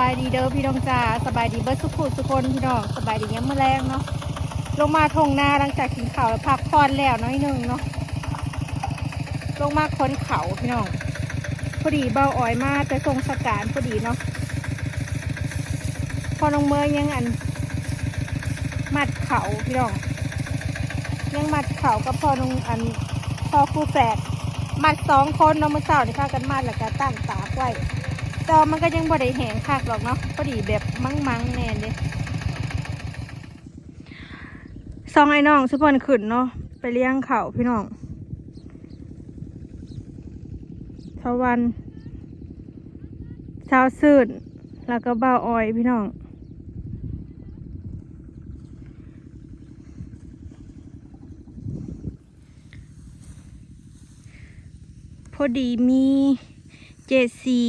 บายดีเด้อพี่น้องจ้าสบายดีเบิร์สุขุสุคนพี่น้องสบายดีเงี้ยามมื่อแรงเนาะลงมาทงนาหลังจากกินข้าวแล้วพักผ่อนแล้วน้อยหนึงเนาะลงมาค้นเขาพี่น้องพอดีเบาอ้อยมาแต่ทรงสการพอดีเนาะพอลงเมยยังอัน มัดเขาพี่น้องยังมัดเขากับพอลงอันพอคู่แฝดมัดสองคนเนาะเมื่อเช้านี่พากันมัดแล้วก็ตั้งตาไว้ ต่ว่ามันก็ยังบ่ได้แหงคักหรอกเนาะพอดีแบบมั่งมังแน่เด้ซองไอ้น้องสุพรรณขึ้นเนาะไปเลี้ยงเขาพี่น้องชาววันชาวซื่นแล้วก็บ่าออยพี่น้องพอดีมีเจซี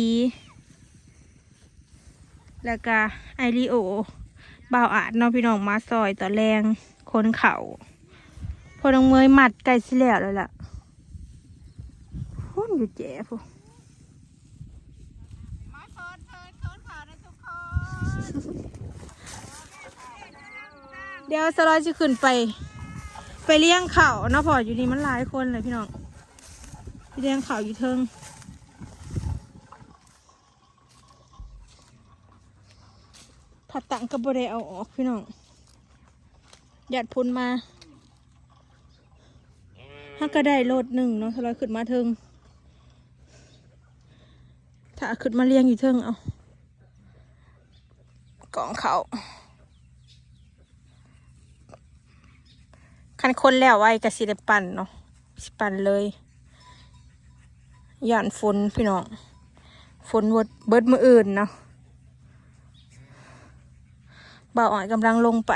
แล้วก็ไอริโอบ่าวอาดเน้องพี่น้องมาซอยต่อแรงคนเขาพอน้องเมยมัดไก่สิแล้วเลยล่ะพุ่นอยู่แจ๋พูเดี๋ยวสลอยจะขึ้นไป ไปเลี้ยงเขาเนาะพออยู่นี่มันหลายคนเลยพี่น้องไปเลี้ยงเขาอยู่เทิง ผัดตังกับบริเอาออกพี่น้องหยัดพุนมาถ้าก็ได้โลดหนึ่งเนาะถ้าเราขึ้นมาเทิงถ้าขึ้นมาเลี้ยงอยู่เทิงเอากล่องเขาคันคนแล้วไว้กสิได้ปั่นเนาะสิปั่นเลยย่านฝนพี่น้องฝนเบิดเบิดมืออื่นเนาะ บ่าวอ่อยกำลังลงไป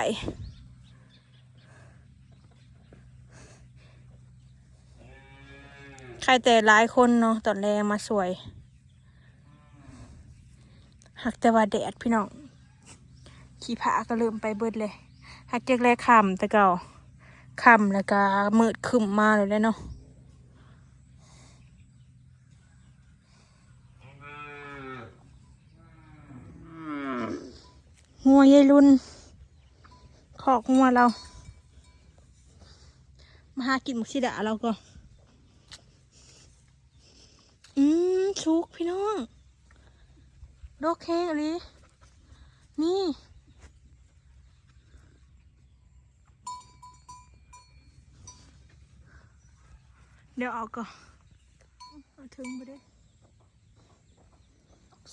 ใครแต่หลายคนเนาะตอนแรกมาสวย หักแต่ว่าแดดพี่น้อง ขี่ผาก็เริ่มไปเบิดเลย หักเจ๊กแรกคำแต่เก่าคำแล้วก็มืดขึ้นมาเลยเลยเนาะ งัวยายรุนขอกงัวเรา มาหากินหมุกชิดาเราก็ อืมชุกพี่น้องโดกแข้งอะไรนี่เดี๋ยวเอาก่อนเอาถึงไปได้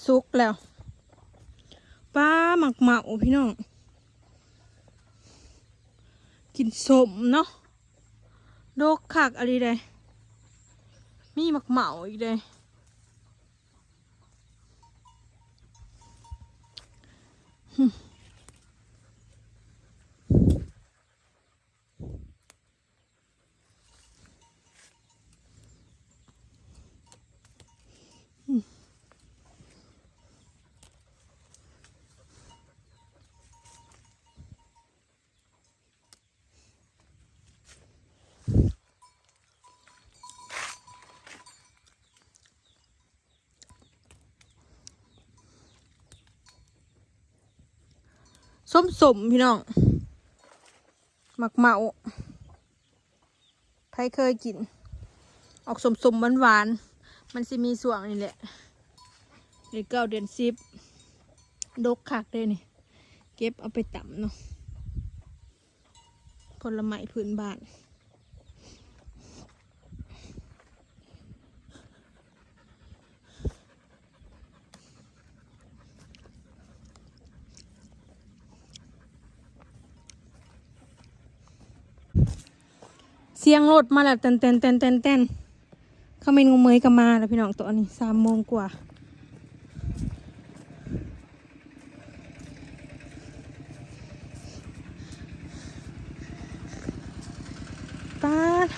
สุกแล้ว ปลาหมักเหมาพี่น้อง กินสมเนาะโดกขักอะไรใดมีหมักเหมาอีกเลย ส้มสมพี่น้องหมักเมาใครเคยกิน ออกสมสมหวานหวานมันสิมีส่วงนี่แหละเดือนเก้าเดือนสิบดกคักเลยนี่ เก็บเอาไปต่ำเนาะผลไม้พื้นบ้าน เสียงรถมาแล้วเต้นเต้นเต้นเต้นเต้นเขาไม่งูเมยก็มาแล้วพี่น้องตัวนี้สามโมงกว่า ป้าด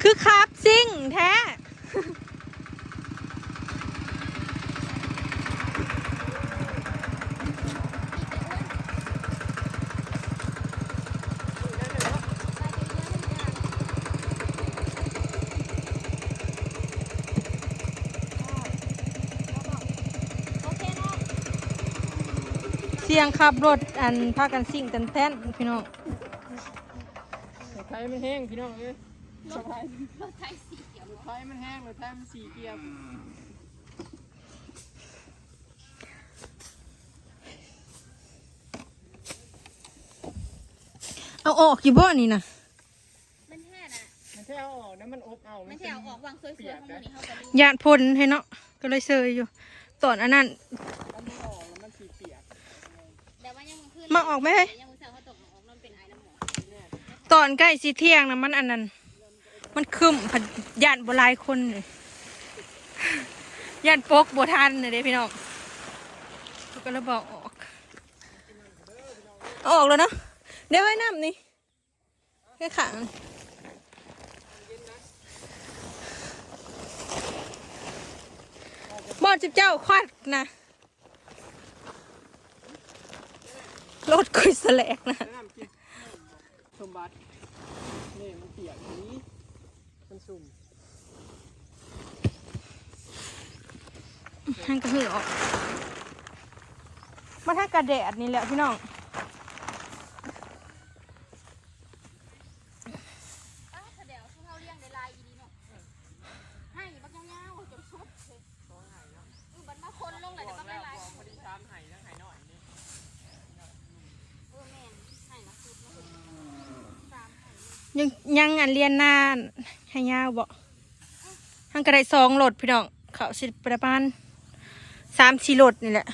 คือคาบซิ่งแท้ โอเคเนาะ สียงขับรถอันพากันสิ่งแต้นๆพี่น้องรถไทยมันแห้งพี่น้องเอ้ยรถไทยรถไทยสีเกียร์รถไทยมันแห้งรถไทยมันสีเกียร์เอาออกกี่บ่นี่นะมันแท้น่ะมันแค่เอาออกนะมันอบเอามัมันนแท้เอาออกวางสวยๆของมันนี่เฮาก็รู้ญาติพลให้เนาะก็เลยเซยอยู่ตอนอันนั้น มาออกไหมเฮ้ยตอนเป็นไตอนใกล้สิเที่ยงนะมันอันนั้น มันคึมผัดญาติบหลายคนเลยญาติปกบทันเลยเด้พี่น้องก็เลยบอกออกอออกแล้วเนาะเดี๋ยวไว้น้ำนี่แค่ขังบอดจิบเจ้าควัดนะ รถคุยแสลกนะแนะนำกินสมบัตินี่มันเปียกอย่างนี้มันสุ่มให้กระหือออกมาถ้ากระแดดนี่แหละพี่น้อง อ้าวเดี๋ยวเขาเลี้ยงได้ลายอีดีเนาะให้บักยาวๆจนสุดเลยอือบัดมาคนลงเลยเดี๋ยวบักได้ลาย พอดีชามไห่แล้วไห่หน่อยนี่ เออแม่นให้นะสุดเนาะสามให้เล ยังยังอันเรียนหน้าให้ยาวบ่หังกระไดสองโหลดพี่น้องเขาสิประมาณสามสี่โหลดนี่แหละร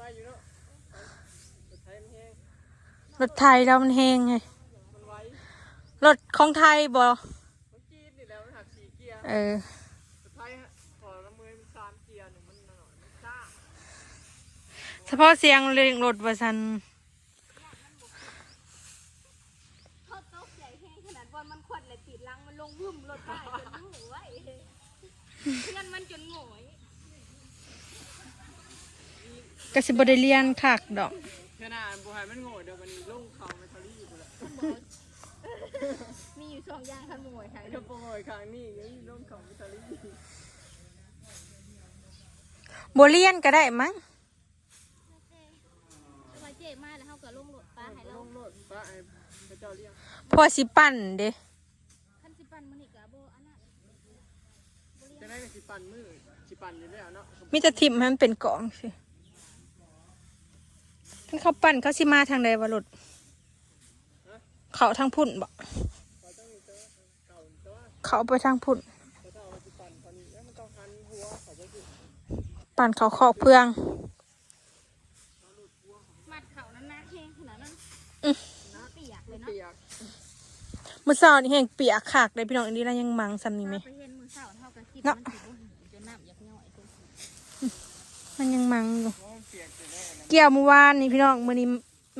ถไทยมันแห้งรถไทยแล้วมันแห้งไงรถของไทยบ่มันจีดนี่แล้วมันหักสีเกียร์เออรถไทยฮะขอละมือสามเกียร์หนึ่งมันหน่อยเฉพาะเสียงเร่งรถว่าสัน เขาตกใหญ่แห้งขนาดบอลมันขวัดเลยติด ลังมันลงวึ่มรถได้จนหูไว้เพื่อนมันจนโง่ยก็สิบ่ได้เรียนคักดอกขนาดบุหายมันโง่เดี๋ยวมันลงเขาเมทัลลี่อยู่แล้วมีอยู่สองอย่างคันโง่ยค่ะไอ้กระโปรงไอ้ข้างนี่ยังลงเขาเมทัลลี่บ่เรียนก็ได้มั้งสบายเจ๊มากแล้วเขาก็ลงรถป้าให้ลเรางรถป้าไอ้พระเจ้าเรียกพอสิปั่นเด้ คันสิปันมันอีกอะโบอันนั้น จะได้กับสิ ปันมือสิปันอยู่แล้วเนาะมีแต่ทิมให้มันเป็นกล่องสิท่านเขาปั่นเขาสิมาทางใดวะรถเขาทางพุ่นบ่เขาต้องมีตัวเก่าตัวเขาไปทางพุ่นพระเจ้าสิปันตอนนี้แล้วมันต้องหันหัวเขาจะสิปั่นเขาขอกเพืองมัดเขานั้นนะแห้งขนาดนั้นอื้อน้าเปียกเลยเนาะเปียกเมื่อเช้านี่แห้งเปียกขากเลยพี่น้องอันนี้เรายังมังซ้ำนี่ไหม ไปเห็นมือเสาเท่ากับคิดเนาะมันสิบ่จนน้ำยักย่อยจน มันยังมังอยู่เพราะมันเปียกอยู่แล้วนะเกี่ยวเมื่อวานนี่พี่น้องมื่อนี้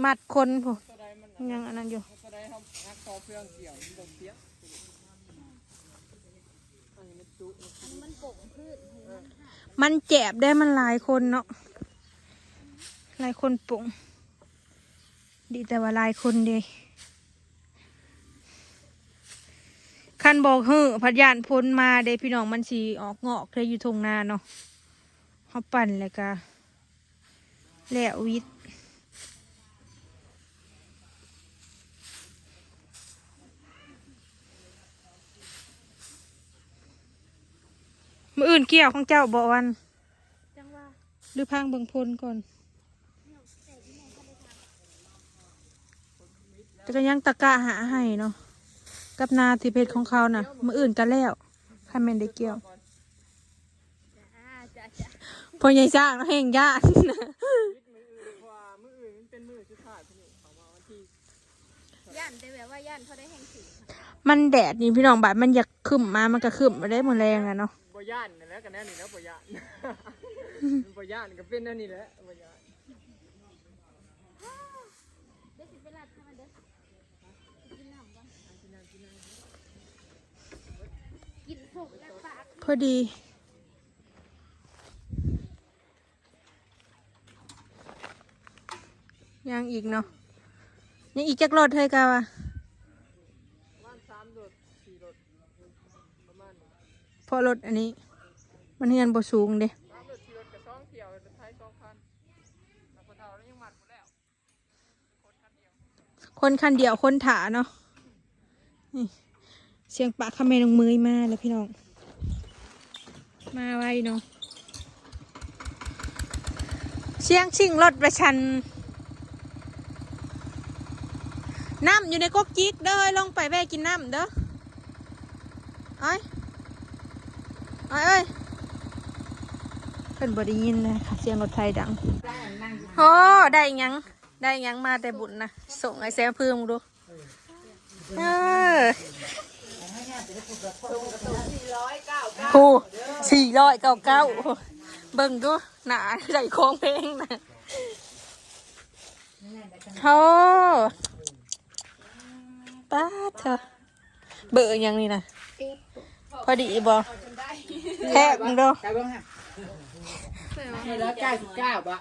มัดคนผู้ตัวใดมันมันยังอันนั้นอยู่มันเจุอันนี้มันโป่งพืชมันแจบได้มันหลายคนเนาะหลายคนปุ่งดีแต่ว่าหลายคนเดีคันบอกเฮ้อพัดยานพ้นมาเด้พี่น้องมันสีออกงอกเลยอยู่ทงนาเนาะ เขาปั่นแล้วก็แล้ววิทย์มืออื่นเกี่ยวของเจ้าบอกวันจังว่าหรือพังเบิ่งพลก่อนแต่ก็ยังตะกะหาให้เนาะกับนาที่เพชรของเขาน่ะมืออื่นกันแล้วข้าแม่นได้เกี่ยวอ่าจะจะ พอใหญ่สร้างแล้วแห่งญาติวิทย์มืออื่นกว่ามืออื่นมันเป็นมือสุดท้ายพี่นี่เขามาวันที่ย่านแต่แบบว่าย่านเขาได้แห้งสีมันแดดนี่พี่น้องบาดมันอยากขึ้นมามันก็ขึ้นมาได้หมดแรงอะเนาะบ่ย่านนั่นแหล้วกันแน่นี่แล้วบ่ย่าน มันบ่ย่านก็เป็นนั่นนี่แหละบ่ย่านเดี๋ยวสิไปลาดให้มันเด้อกินน้ำก่อนกินสุกแล้วปากพอดี ยังอีกเนาะยังอีกจักรถเฮ้ยกาวะพอรถอันนี้ มันเฮียนบ่สูงเด้คนคันเดียวคนถาเนาะเสียงปะคาเมนงมือมาแล้วพี่น้อง มาไวเนาะเสียงชิงรถประชัน น้ำอยู่ในก๊กจิกเด้อเฮ้ยลงไปแวะกินน้ำเด้อเอ้ยเอ้ยเอ้ยเป็นบไดียินเลยค่ะเสียงรถไทยดังโอ้ได้หยังได้หยังมาแต่บุญนะส่งไอ้แซมเพิ่มงดูเออผู้สี่ร้อยเก้าเก้าเบิ่งดูหนาใส่โค้งเพลงนะโธ่ ป้าดเธอเบอร์หยังนี่นะพอดีบอแทบมึงดูใช่บ้างฮะให้ร้อยเก้าสิบเก้าบะ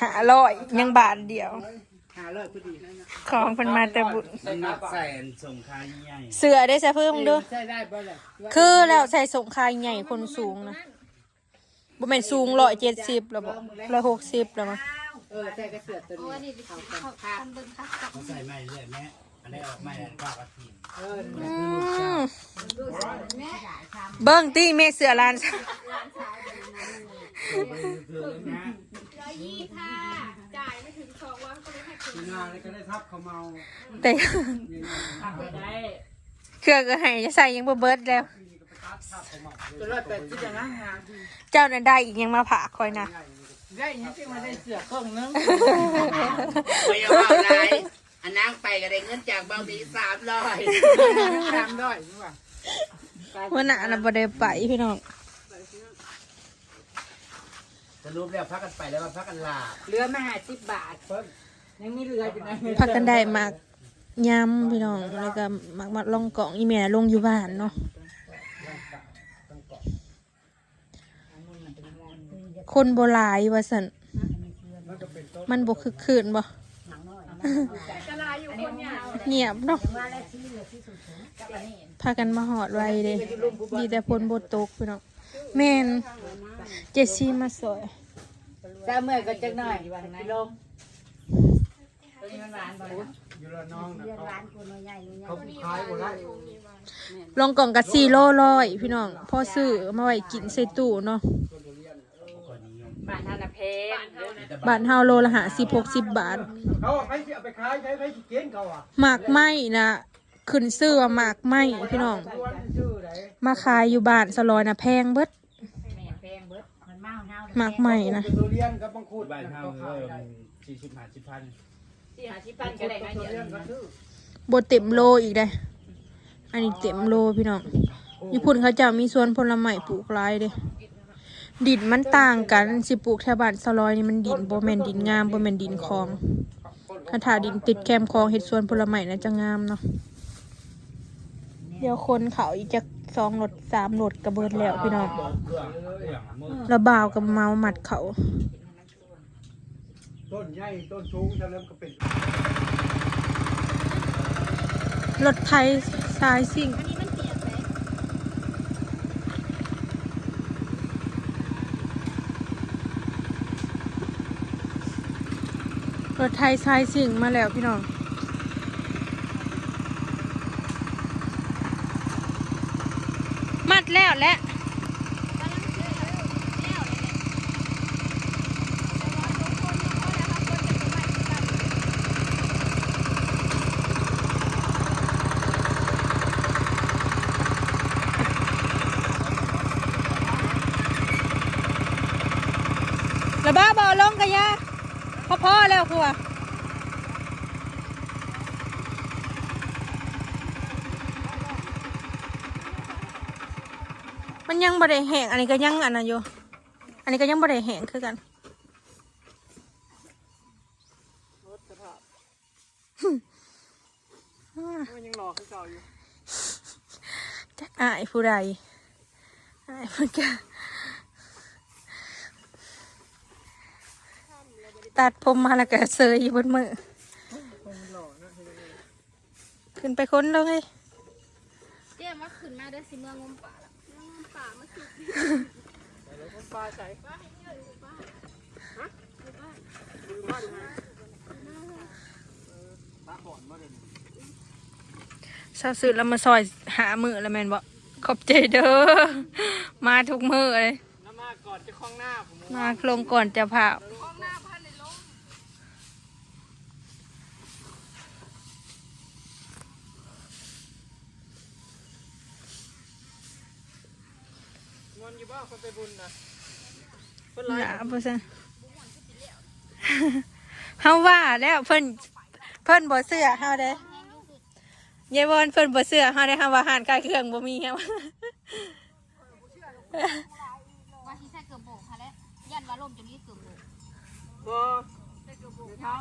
หาร้อยยังบาทเดียวหาร้อยพอดีของเป็นมาแต่บุญสำนักใส่สงครามใหญ่เสือได้ใส่เพิ่มดูใช่ได้บ่เลยคือแล้วใส่สงครายใหญ่คนสูงนะบ่แม่นสูงร้อยเจ็ดสิบแล้วบ่ร้อยหกสิบแล้วมั้งเออใช่กระเสือตัวนี้เอากันเขาคนเบิ่งคักกับเขาใส่ไม่เรื่อยแม่ อันนี้ออกไม่ได้ก้าวกระถิ่นเอออืมเบิ้งตี้เมเสือลานคือนะร้อยยี่ค่ะ จ่ายไม่ถึงสองวันก็เลยให้คืนงานแล้วก็ได้ทับเขาเมาแต่ได้เครื่องก็ให้จะใส่ยังบ่เบิดแล้วตัวร้อยแปดสิบนะงานเจ้านั่นได้อีกยังมาผ่าคอยนะ ได้ยังที่มาได้เสือเครื่องนึง ไม่เอาอะไร อันนั่งไปก็ได้เงินจากเบาดีสามร้อยตามด้อยนี่ว่าวันหน้าน่ะบ่ได้ไปพี่น้องสรุปแล้วพักกันไปแล้วมาพักกันลาเหลือมาห้าสิบบาท เพิ่มยังมีเหลืออยู่นะพักกันได้มากยำพี่น้องแล้วก็มักมัดลองกล่องอีแม่ลงอยู่บ้านเนาะคนโบหลายว่าสันมันบกคึกคืนบ่กะลาอยู่คน เนี่ยเงียบเนาะพากันมาหอดไว้เด้ดีแต่พลบตตกพี่น้องแม่นเจสซี่มาสวยถ้าเมื่อยก็จักหน่อยกิโลตัวนี้มันหวานบ่ล่ะอยู่ละน้องนะเขาเขาขายหมดได้ลองกล่องกับสี่โลร้อยพี่น้องพ่อซื้อมาไว้กินใส่ตู้เนาะคนนิยม บ้านเฮาน่ะแพงบาทเฮาโลละหาสิบหกสิบบาทเขาเอาไปสิเอาไปขายใช้ไปสิเกณฑ์เขาอะหมากไหมนะขึ้นซื้อว่าหมากไหมพี่น้องตัวนชื่อไหนมาขายอยู่บ้านสลอยนะแพงเบิดแม่แพงเบิดมันเมาเฮาหมากไหมนะเป็นทุเรียนกับบางคุดบ้านเฮาเขาเอขายอได้สี่สิบห้าสิบพันที่หาที่ปั้นก็ได้น้อยทุเดียวเรียนก็ชื่อบเต็มโลอีกได้ อันนี้เต็มโลพี่น้องญี่ปุ่นเขาจะมีสวนผลไม้ปลูกหลายเด้ ดินมันต่างกันสิปลูกแถวบ้านสลอยนี่มันดินบ่แม่นดินงามบ่แม่นดินคลองถ้าถาดินติดแคมคลองเฮ็ดสวนผลไม้น่าจะงามเนาะเดี๋ยวคนเขาอีกจะสองรถสามรถกระเบิดแล้วพี่น้องเรื่องเครื่องมือระบ่าวกับเมาหมัดเขาต้นใหญ่ต้นสูงเฉลิมก็เป็นรถไทยสายสิ่ง อันนี้มันเปียกไหม รถไทยสายสิ่งมาแล้วพี่น้องมัดแล้วและกำลังซื้อแล้วแล้วเลยเนี่ยแต่ว่าทุกคนนี่เขาแล้วเขาคนจะไปกันระบ้าบอลงกันยา อพอแล้วครัวมันยังบ่ได้แห้งอันนี้ก็ยังอันนั้นอยู่ อันนี้ก็ยังบ่ได้แห้งคือกันมันยังรอคือเก่าอยู่จักอายผู้ใดอายผู้ก ตัดผมมาแล้วก็เซยอยู่บนมือ ขึ้นไปค้นเลยเจ๊มาขึ้นมาได้สิเมืองงมป่าละเมืองงมป่ามาสุดปลาใส่ว่าให้เยอะอยู่บ้านดูบ้านมาก่อนมาเดี๋ยวนี้เศร้าซื้อแล้วมาซอยหามือแล้วแมนบอกขอบใจเด้อมาทุกมือเลยมาก่อนจะคล้องหน้าผมมาลงก่อนจะผ่า งอนอยู่บ้า คนไปบุญนะเพิ่นหไล่นาเปอร์เซ็นเฮาว่าแล้วเพิ่นเพิ่นบ่เสื้อเฮาเด้ยายบอนเพิ่นบ่เสื้อเฮาได้เฮาว่าอาหารกายเครื่องบ่มีเฮาว่าที่ใส่เกือบโบกค่ะแล้วยันว่าลมจะมีเกือบโบกบ่เท้า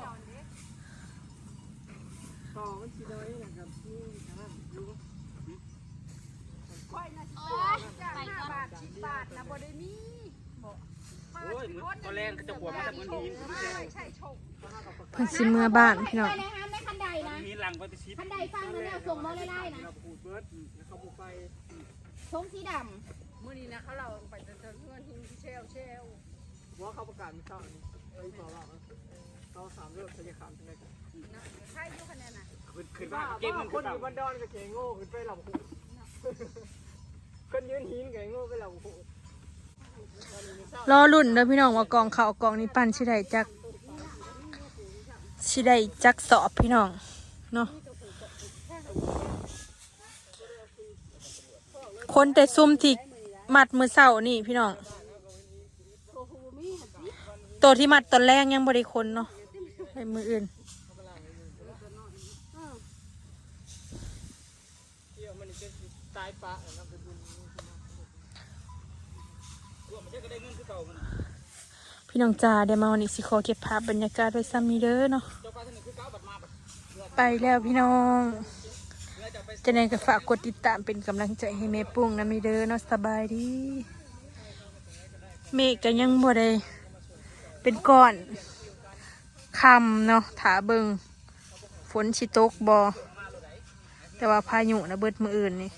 ต่อมันสีน้อยนะครับนี่ นะครับดูโอ้ยไปก่อนโอ้ยตอนแรกก็จะหัวมาแต่บนหินคุณผู้ชมเพิ่นสิเมื่อบ้านพี่น้องไปเลยฮะไม่คันใดนะมีหลังไปติชิปคันใดฟังนะเนี่ยส่งมาไล่ๆนะเราพูดเบิร์ดแล้วเขาบุกไปชงสีดมื่อนี้นะเขาเราไปเดินเพื่อนหินที่เชลเชลว่าเขาประกาศมีข้าวนี่ไอ้ต่อเราเขาสามเรื่องจะขามที่ไหนกันใช่ยุคคะแนนน่ะขึ้นว่าเกมมันคนอยู่บ้านดอนกับเกงโง่ขึ้นไปหลับหู คนยืนหินกับโง่ไปหลับหูรอรุ่นเด้อพี่น้องว่ากองเขาวกองนี้ปั้นสิได้จักสิได้จักสอบพี่น้องเนาะคนแต่ซุ่มที่มัดมือเศร้านี่พี่น้องตัวที่มัดตอนแรกยังบริคนเนาะในมืออื่น เที่ยวมันจะตายปะนะไปบุญรวมมันจะก็ได้เงินคือเก่ามัน พี่น้องจ่าเดี๋ยวมาวันนี้สิขอเก็บภาพบรรยากาศไว้ซ้ำนี้เด้อเนาะไปแล้วพี่น้อง จะไปจะนั้นก็ฝากกดติดตามเป็นกำลังใจให้แม่ปุ้งนะมีเด้อเนาะสบายดีเมฆก็ยังบ่ได้เป็นก้อนคำเนาะถาเบิงฝนชิตกบอแต่ว่าพายุนะเบิดมืออื่นนี่